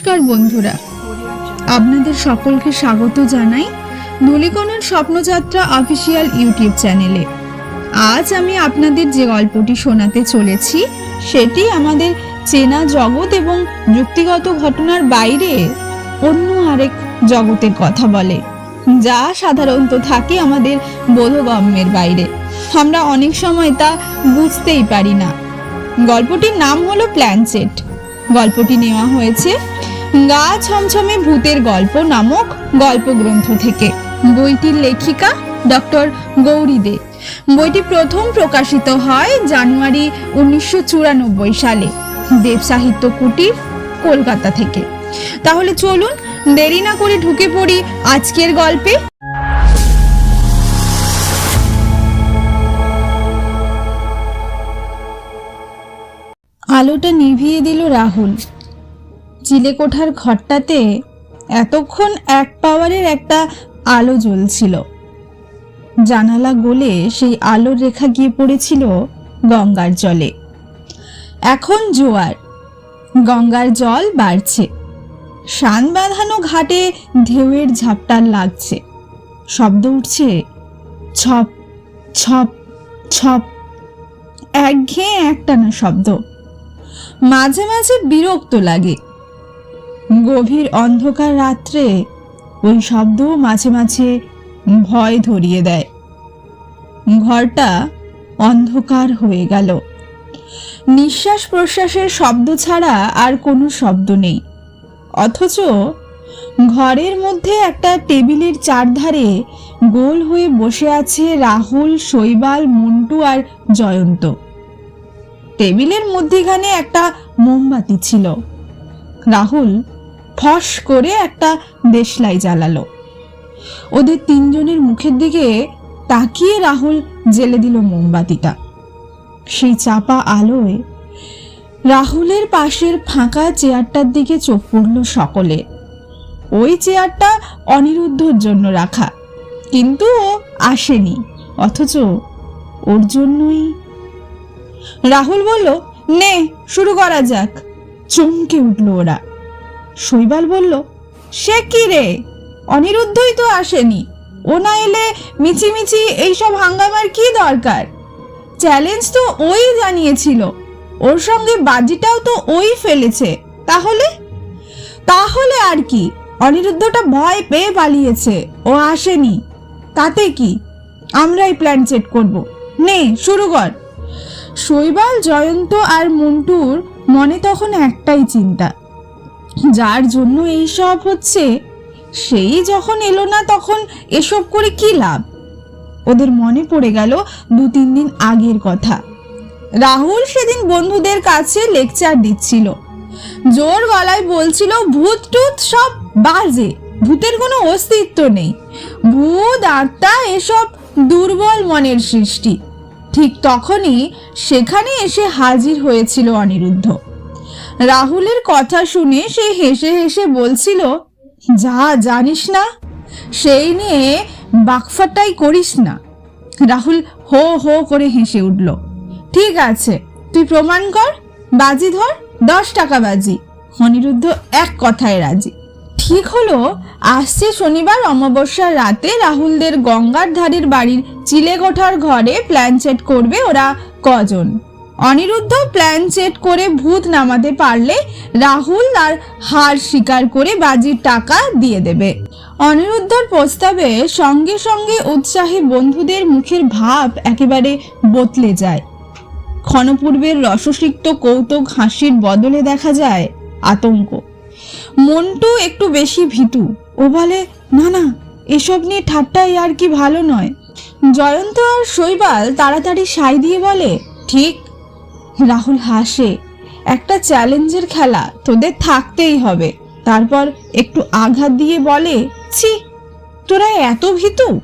নমস্কার বন্ধুরা। আপনাদের সকলকে স্বাগত জানাই ধুলিকণার স্বপ্নযাত্রা অফিসিয়াল ইউটিউব চ্যানেলে। আজ আমি আপনাদের যে গল্পটি শোনাতে চলেছি, সেটি আমাদের চেনা জগৎ এবং যুক্তিগত ঘটনার বাইরে অন্য আরেক জগতের কথা বলে, যা সাধারণত থাকে আমাদের বোধগম্যের বাইরে। আমরা অনেক সময় তা বুঝতেই পারি না। গল্পটির নাম হলো প্ল্যানচেট। গল্পটি নেওয়া হয়েছে গা ছমছমে ভূতের গল্প নামক গল্প গ্রন্থ থেকে। বইটির লেখিকা ডক্টর গৌরী দে। বইটি প্রথম প্রকাশিত হয় জানুয়ারি উনিশশো চুরানব্বই সালে দেব সাহিত্য কুটির কলকাতা থেকে। তাহলে চলুন দেরি না করে ঢুকে পড়ি আজকের গল্পে। আলোটা নিভিয়ে দিল রাহুল। চিলেকোঠার ঘরটাতে এতক্ষণ এক পাওয়ারের একটা আলো জ্বলছিল। জানালা গলে সেই আলোর রেখা গিয়ে পড়েছিল গঙ্গার জলে। এখন জোয়ার, গঙ্গার জল বাড়ছে। শান বাঁধানো ঘাটে ঢেউয়ের ঝাপটার লাগছে। শব্দ উঠছে, ছপ ছপ ছপ, একঘেয়ে একটানা শব্দ। মাঝে মাঝে বিরক্ত লাগে। গভীর অন্ধকার রাত্রে ওই শব্দ মাঝে মাঝে ভয় ধরিয়ে দেয়। ঘরটা অন্ধকার হয়ে গেল। নিঃশ্বাস প্রশ্বাসের শব্দ ছাড়া আর কোনো শব্দ নেই। অথচ ঘরের মধ্যে একটা টেবিলের চারধারে গোল হয়ে বসে আছে রাহুল, শৈবাল, মন্টু আর জয়ন্ত। টেবিলের মধ্যেখানে একটা মোমবাতি ছিল। রাহুল ফস করে একটা দেশলাই জ্বালালো। ওদের তিনজনের মুখের দিকে তাকিয়ে রাহুল জেলে দিল মোমবাতিটা। সেই চাপা আলোয় রাহুলের পাশের ফাঁকা চেয়ারটার দিকে চোখ পড়ল সকলে। ওই চেয়ারটা অনিরুদ্ধর জন্য রাখা, কিন্তু ও আসেনি, অথচ ওর জন্যই। রাহুল বলল, নে, শুরু করা যাক। চমকে উঠল ওরা। শৈবাল বলল, সে কি রে? অনিরুদ্ধই তো আসেনি। ও না এলে মিছিমিছি এইসব হাঙ্গামার কি দরকার? চ্যালেঞ্জ তো ওই জানিয়েছিল। ওর সঙ্গে বাজিটাও তো ওই ফেলেছে। তাহলে? তাহলে আর কি? অনিরুদ্ধটা ভয় পেয়ে পালিয়েছে। ও আসেনি। তাতে কি? আমরাই প্ল্যান সেট করব। নে, শুরু কর। শৈবাল, জয়ন্ত আর মন্টুর মনে তখন একটাই চিন্তা। যার জন্য এই সব হচ্ছে, সেই যখন এলো না তখন এসব করে কি লাভ? ওদের মনে পড়ে গেল দু তিন দিন আগের কথা। রাহুল সেদিন বন্ধুদের কাছে লেকচার দিচ্ছিল। জোর গলায় বলছিল, ভূত টুত সব বাজে, ভূতের কোনো অস্তিত্ব নেই। ভূত, আত্মা, এসব দুর্বল মনের সৃষ্টি। ঠিক তখনই সেখানে এসে হাজির হয়েছিল অনিরুদ্ধ। রাহুলের কথা শুনে সে হেসে হেসে বলছিল, যা জানিস না, সেই নিয়ে বাকফাটাই করিস না। রাহুল হো হো করে হেসে উঠল, ঠিক আছে, তুই প্রমাণ কর, বাজি ধর, দশ টাকা বাজি। অনিরুদ্ধ এক কথায় রাজি। ঠিক হলো, আসছে শনিবার অমাবস্যার রাতে রাহুলদের গঙ্গার ধারের বাড়ির চিলেকোঠার ঘরে প্ল্যান সেট করবে ওরা কজন। অনিরুদ্ধ প্ল্যান সেট করে ভূত নামাতে পারলে রাহুল আর হার স্বীকার করে বাজির টাকা দিয়ে দেবে। অনিরুদ্ধর প্রস্তাবে সঙ্গে সঙ্গে উৎসাহী বন্ধুদের মুখের ভাব একেবারে বদলে যায়। ক্ষণপূর্বের রসসিক্ত কৌতুক হাসির বদলে দেখা যায় আতঙ্ক। মন্টু একটু বেশি ভীতু। ও বলে, না না, এসব নিয়ে ঠাট্টাই আর কি ভালো নয়। জয়ন্ত আর শৈবাল তাড়াতাড়ি সাই দিয়ে বলে, ঠিক রাহুল হাসে, একটা চ্যালেঞ্জের খেলা তোদের থাকতেই হবে। তারপর একটু আঘাত দিয়ে বলে, ছি, তোরা এত ভীতু?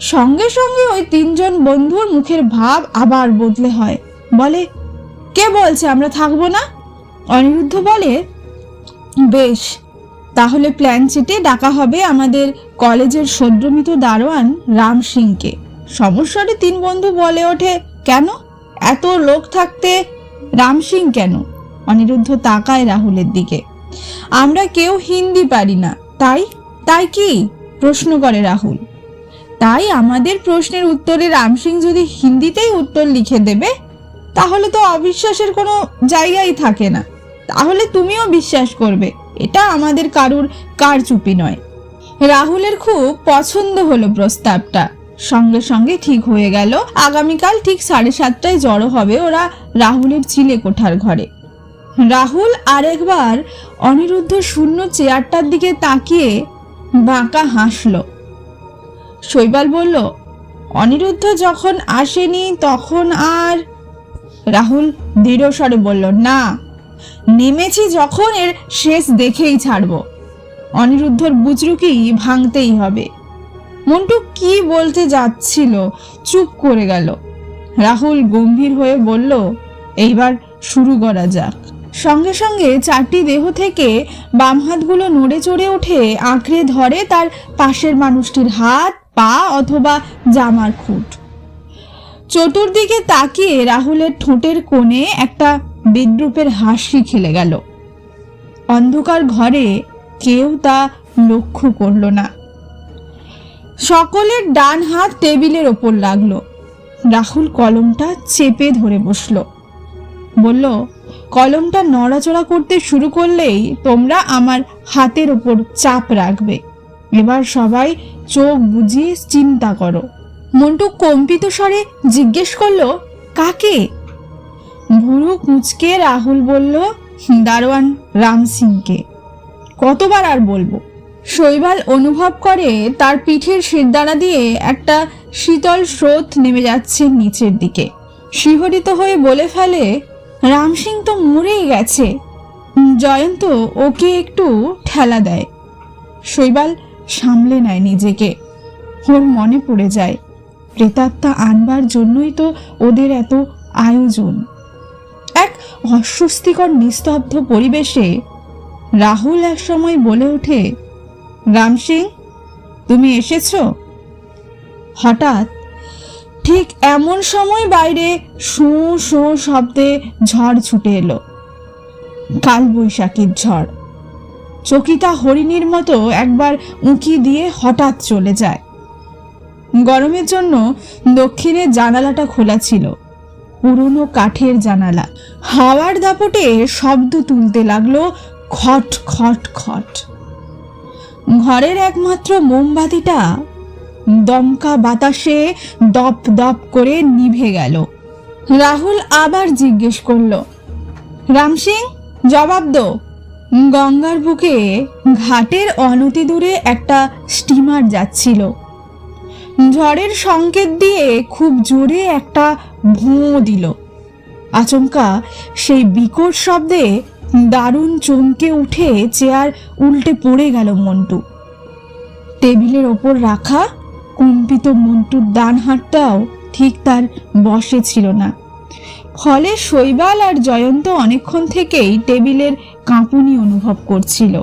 সঙ্গে সঙ্গে ওই তিনজন বন্ধুর মুখের ভাব আবার বদলে হয়। বলে, কে বলছে আমরা থাকব না? অনিরুদ্ধ বলে, বেশ, তাহলে প্ল্যান চেটে ডাকা হবে আমাদের কলেজের সদ্যমিত দারোয়ান রাম সিংকে। সমস্যাটি তিন বন্ধু বলে ওঠে, কেন? এত লোক থাকতে রাম সিং কেন? অনিরুদ্ধ তাকায় রাহুলের দিকে। আমরা কেউ হিন্দি পারি না, তাই? তাই কি? প্রশ্ন করে রাহুল। তাই আমাদের প্রশ্নের উত্তরে রামসিং যদি হিন্দিতেই উত্তর লিখে দেবে, তাহলে তো অবিশ্বাসের কোনো জায়গাই থাকে না। তাহলে তুমিও বিশ্বাস করবে, এটা আমাদের কারুর কারচুপি নয়। রাহুলের খুব পছন্দ হলো প্রস্তাবটা। সঙ্গে সঙ্গে ঠিক হয়ে গেল। আগামীকাল ঠিক সাড়ে সাতটায় জড়ো হবে ওরা রাহুলের চিলে কোঠার ঘরে। রাহুল আরেকবার অনিরুদ্ধ শূন্য চেয়ারটার দিকে তাকিয়ে বাঁকা হাসল। শৈবাল বলল, অনিরুদ্ধ যখন আসেনি তখন আর রাহুল দৃঢ় স্বরে বলল, না, নেমেছি যখন এর শেষ দেখেই ছাড়ব। অনিরুদ্ধর বুজরুকি ভাঙতেই হবে। মন্টু কি বলতে যাচ্ছিল? চুপ করে গেল। রাহুল গম্ভীর হয়ে বলল, এইবার শুরু করা যাক। সঙ্গে সঙ্গে চারটি দেহ থেকে বাম হাতগুলো নড়ে চড়ে ওঠে আঁকড়ে ধরে তার পাশের মানুষটির হাত, পা অথবা জামার খুঁট। চতুর্দিকে তাকিয়ে রাহুলের ঠোঁটের কোণে একটা বিদ্রুপের হাসি খেলে গেল। অন্ধকার ঘরে কেউ তা লক্ষ্য করল না। সকলের ডান হাত টেবিলের ওপর লাগল। রাহুল কলমটা চেপে ধরে বসল। বলল, কলমটা নড়াচড়া করতে শুরু করলেই তোমরা আমার হাতের ওপর চাপ রাখবে। এবার সবাই চোখ বুঝিয়ে চিন্তা করো। মন্টু কম্পিত স্বরে জিজ্ঞেস করল, কাকে? ভুরু কুঁচকে রাহুল বলল, দারোয়ান রাম সিংকে কতবার আর বলব? শৈবাল অনুভব করে তার পিঠের শিরদাঁড়া দিয়ে একটা শীতল স্রোত নেমে যাচ্ছে নিচের দিকে। শিহরিত হয়ে বলে ফেলে, রাম সিং তো মরেই গেছে। জয়ন্ত ওকে একটু ঠেলা দেয়। শৈবাল সামলে নেয় নিজেকে। ওর মনে পড়ে যায়, প্রেতাত্মা আনবার জন্যই তো ওদের এত আয়োজন। এক অস্বস্তিকর নিস্তব্ধ পরিবেশে রাহুল এক সময় বলে ওঠে রাম সিং তুমি এসেছ? হঠাৎ ঠিক এমন সময় বাইরে শো শো শব্দে ঝড় ছুটে এলো। কালবৈশাখীর ঝড়। চকিতা হরিণীর মতো একবার উঁকি দিয়ে হঠাৎ চলে যায়। গরমের জন্য দক্ষিণে জানালাটা খোলা ছিল। পুরনো কাঠের জানালা। হাওয়ার দাপটে শব্দ তুলতে লাগল খট খট খট। ঘরের একমাত্র মোমবাতিটা দমকা বাতাসে দপ দপ করে নিভে গেল। রাহুল আবার জিজ্ঞেস করল, রাম সিং, জবাব দো। গঙ্গার বুকে ঘাটের অনতি দূরে একটা স্টিমার যাচ্ছিল। ঝড়ের সংকেত দিয়ে খুব জোরে একটা ভোঁ দিল। আচমকা সেই বিকট শব্দে দারুণ চমকে উঠে চেয়ার উল্টে পড়ে গেল মন্টু। টেবিলের ওপর রাখা কম্পিত মন্টুর ডান হাতটাও ঠিক তার বসে ছিল না। ফলে শৈবাল আর জয়ন্ত অনেকক্ষণ থেকেই টেবিলের কাঁপুনি অনুভব করছিল।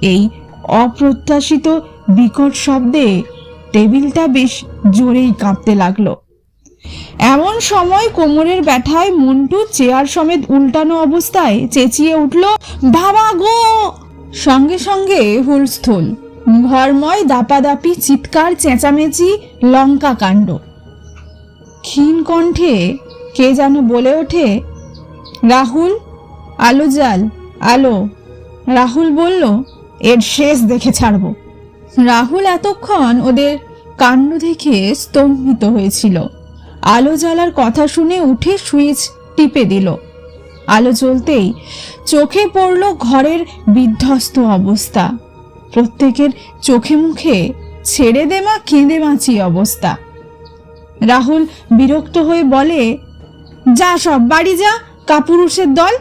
এই অপ্রত্যাশিত বিকট শব্দে টেবিলটা বেশ জোরেই কাঁপতে লাগল। এমন সময় কোমরের ব্যথায় মন্টু চেয়ার সমেত উল্টানো অবস্থায় চেঁচিয়ে উঠল, বাবা গো! সঙ্গে সঙ্গে হুলস্থুল, ঘরময় দাপাদাপি, চিৎকার, চেঁচামেচি, লঙ্কা কাণ্ড। ক্ষীণ কণ্ঠে কে যেন বলে ওঠে, রাহুল, আলো জাল আলো। রাহুল বলল, এর শেষ দেখে ছাড়ব। রাহুল এতক্ষণ ওদের কাণ্ড দেখে স্তম্ভিত হয়েছিল। আলো জ্বালার কথা শুনে উঠে সুইচ টিপে দিল। আলো জ্বলতেই চোখে পড়ল ঘরের বিধ্বস্ত অবস্থা। প্রত্যেকের চোখে মুখে ছেড়ে দেমা কেঁদে বাঁচি অবস্থা। রাহুল বিরক্ত হয়ে বলে, যা সব, বাড়ি যা, কাপুরুষের দল।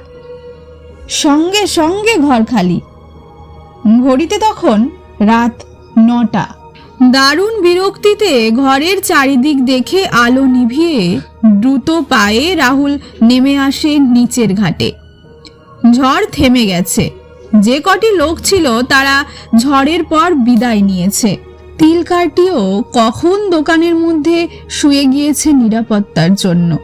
সঙ্গে সঙ্গে ঘর খালি। ঘড়িতে তখন রাত নটা। দারুণ বিরক্তিতে ঘরের চারিদিক দেখে আলো নিভিয়ে দ্রুত পায়ে রাহুল নেমে আসে নিচের ঘাটে। ঝড় থেমে গেছে। যে কটি লোক ছিল তারা ঝড়ের পর বিদায় নিয়েছে। তিলকারটিও কখন দোকানের মধ্যে শুয়ে গিয়েছে নিরাপত্তার জন্য।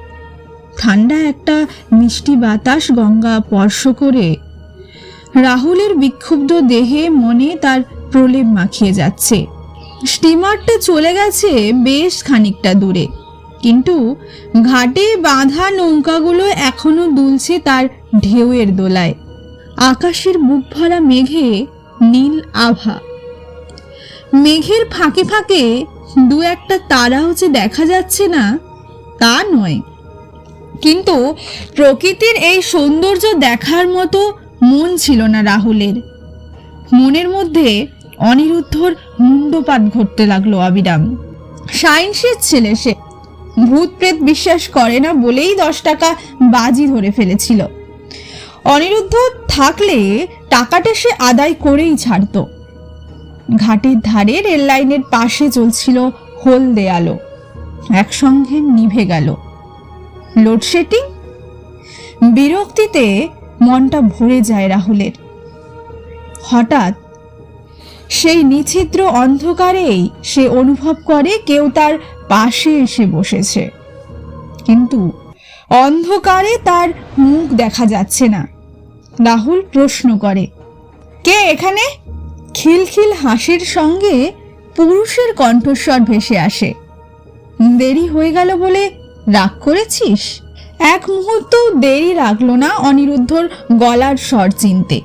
ঠান্ডা একটা মিষ্টি বাতাস গঙ্গা স্পর্শ করে রাহুলের বিক্ষুব্ধ দেহে মনে তার প্রলেপ মাখিয়ে যাচ্ছে। স্টিমারটা চলে গেছে বেশ খানিকটা দূরে। কিন্তু ঘাটে বাঁধা নৌকাগুলো এখনও দুলছে তার ঢেউয়ের দোলায়। আকাশের বুক ভরা মেঘে নীল আভা। মেঘের ফাঁকে ফাঁকে দু একটা তারাও যে দেখা যাচ্ছে না, তা নয়। কিন্তু প্রকৃতির এই সৌন্দর্য দেখার মতো মন ছিল না রাহুলের। মনের মধ্যে অনিরুদ্ধর মুন্ডপাত ঘটতে লাগল অবিরাম। সায়েন্সের ছেলে সে। ভূত প্রেত বিশ্বাস করে না বলেই দশ টাকা বাজি ধরে ফেলেছিল। অনিরুদ্ধ থাকলে টাকাটা সে আদায় করেই ছাড়তো। ঘাটের ধারে রেল লাইনের পাশে চলছিল হলদে আলো একসঙ্গে নিভে গেল। লোডশেডিং? বিরক্তিতে মনটা ভরে যায় রাহুলের। হঠাৎ সেই নিছিদ্র অন্ধকারেই সে অনুভব করে কেউ তার পাশে এসে বসেছে। কিন্তু অন্ধকারে তার মুখ দেখা যাচ্ছে না। রাহুল প্রশ্ন করে, কে এখানে? খিলখিল হাসির সঙ্গে পুরুষের কণ্ঠস্বর ভেসে আসে, দেরি হয়ে গেল বলে রাগ করেছিস? এক মুহূর্ত দেরি লাগল না অনিরুদ্ধর গলার স্বর চিনতে।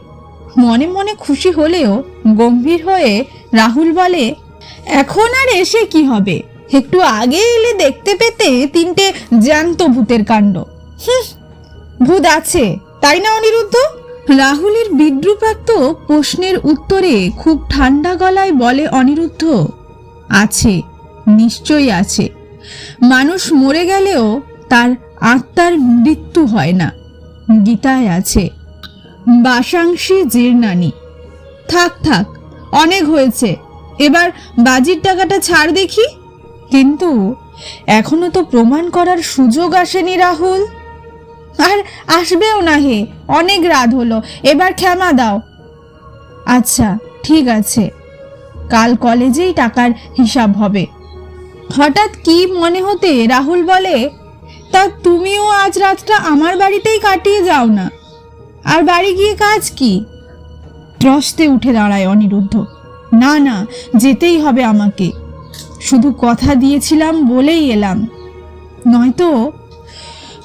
মনে মনে খুশি হলেও গম্ভীর হয়ে রাহুল বলে, এখন আর এসে কি হবে? একটু আগে এলে দেখতে পেতে তিনটে জ্যান্ত ভূতের কাণ্ড। ভূত আছে, তাই না অনিরুদ্ধ? রাহুলের বিদ্রুপাক্ত প্রশ্নের উত্তরে খুব ঠান্ডা গলায় বলে অনিরুদ্ধ, আছে, নিশ্চয়ই আছে। মানুষ মরে গেলেও তার আত্মার মৃত্যু হয় না। গীতায় আছে বাসাংশী জীর্ণানি। থাক থাক, অনেক হয়েছে। এবার বাজির টাকাটা ছাড় দেখি। কিন্তু এখনও তো প্রমাণ করার সুযোগ আসেনি রাহুল। আর আসবেও না হে অনেক রাত হলো, এবার ক্ষমা দাও। আচ্ছা ঠিক আছে, কাল কলেজেই টাকার হিসাব হবে। হঠাৎ কি মনে হতে রাহুল বলে, তা তুমিও আজ রাতটা আমার বাড়িতেই কাটিয়ে যাও না। আর বাড়ি গিয়ে কাজ কি? ত্রস্তে উঠে দাঁড়ায় অনিরুদ্ধ। না না, যেতেই হবে আমাকে। শুধু কথা দিয়েছিলাম বলেই এলাম। নয়তো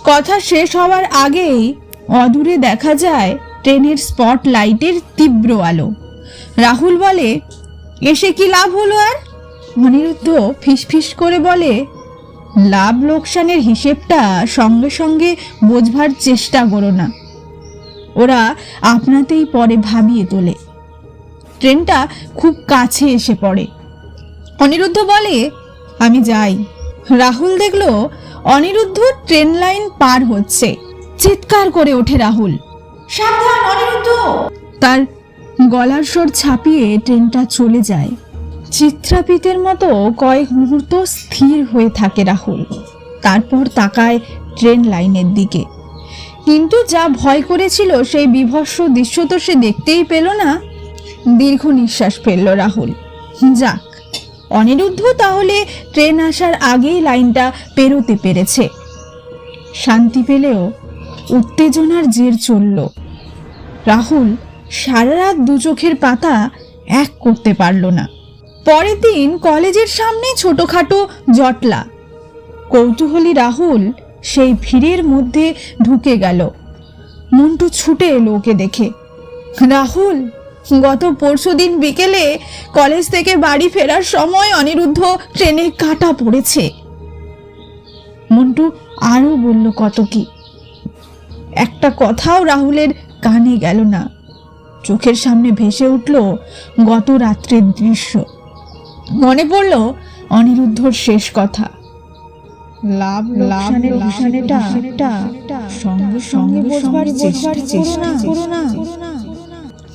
কথা শেষ হওয়ার আগেই অদূরে দেখা যায় ট্রেনের স্পট লাইটের তীব্র আলো। রাহুল বলে, এসে কি লাভ হলো আর? অনিরুদ্ধ ফিসফিস করে বলে, লাভ লোকসানের হিসেবটা সঙ্গে সঙ্গে বোঝবার চেষ্টা করো না। ওরা আপনাতেই পরে ভাবিয়ে তোলে। ট্রেনটা খুব কাছে এসে পড়ে। অনিরুদ্ধ বলে, আমি যাই। রাহুল দেখল, অনিরুদ্ধ ট্রেন লাইন পার হচ্ছে। চিৎকার করে ওঠে রাহুল। অনিরুদ্ধ! তার গলার স্বর ছাপিয়ে ট্রেনটা চলে যায়। চিত্রাপিতের মতো কয়েক মুহূর্ত স্থির হয়ে থাকে রাহুল। তারপর তাকায় ট্রেন লাইনের দিকে। কিন্তু যা ভয় করেছিল সেই বিভৎস দৃশ্য তো সে দেখতেই পেল না। দীর্ঘ নিঃশ্বাস ফেলল রাহুল। যাক, অনিরুদ্ধ তাহলে ট্রেন আসার আগেই লাইনটা পেরোতে পেরেছে। শান্তি পেলেও উত্তেজনার জের চলল। রাহুল সারা রাত দু চোখের পাতা এক করতে পারল না। পরের দিন কলেজের সামনে ছোটখাটো জটলা। কৌতূহলী রাহুল সেই ভিড়ের মধ্যে ঢুকে গেল। মন্টু ছুটে এলো ওকে দেখে। রাহুল, গত পরশু দিন বিকেলে কলেজ থেকে বাড়ি ফেরার সময় অনিরুদ্ধ ট্রেনে কাটা পড়েছে। মন্টু আরও বলল, কত কি? একটা কথাও রাহুলের কানে গেল না। চোখের সামনে ভেসে উঠল গত রাত্রের দৃশ্য। মনে পড়ল অনিরুদ্ধর শেষ কথা। লাভ লোকসানের হিসাবটা সঙ্গে সঙ্গে বোঝবার চেষ্টা করো না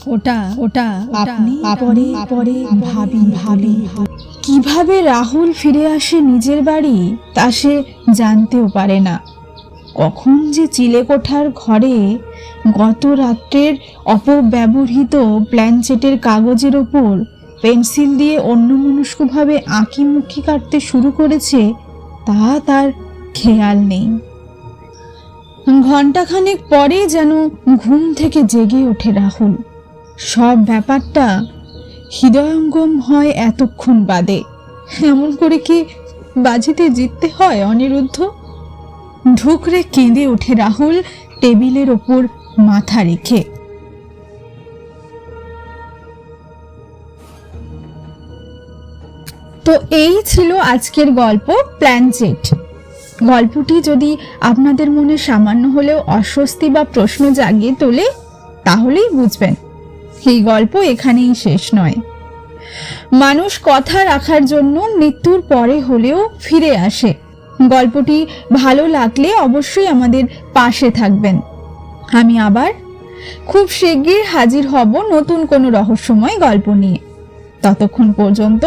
ওটা ওটা আপনি পরে পরে ভাবি ভাবি। কীভাবে রাহুল ফিরে আসে নিজের বাড়ি তা সে জানতেও পারে না। কখন যে চিলেকোঠার ঘরে গত রাত্রের অপব্যবহৃত প্ল্যানচেটের কাগজের ওপর পেন্সিল দিয়ে অন্যমনস্কভাবে আঁকি মুখি কাটতে শুরু করেছে তা তার খেয়াল নেই। ঘণ্টাখানেক পরে যেন ঘুম থেকে জেগে ওঠে রাহুল। সব ব্যাপারটা হৃদয়ঙ্গম হয় এতক্ষণ বাদে। এমন করে কি বাজিতে জিততে হয় অনিরুদ্ধ? ঢুকরে কেঁদে ওঠে রাহুল টেবিলের ওপর মাথা রেখে। তো এই ছিল আজকের গল্প প্ল্যানচেট গল্পটি যদি আপনাদের মনে সামান্য হলেও অস্বস্তি বা প্রশ্ন জাগিয়ে তোলে, তাহলেই বুঝবেন। এই গল্প এখানেই শেষ নয়। মানুষ কথা রাখার জন্য মৃত্যুর পরে হলেও ফিরে আসে। গল্পটি ভালো লাগলে অবশ্যই আমাদের পাশে থাকবেন। আমি আবার খুব শিগগির হাজির হব নতুন কোনো রহস্যময় গল্প নিয়ে। ততক্ষণ পর্যন্ত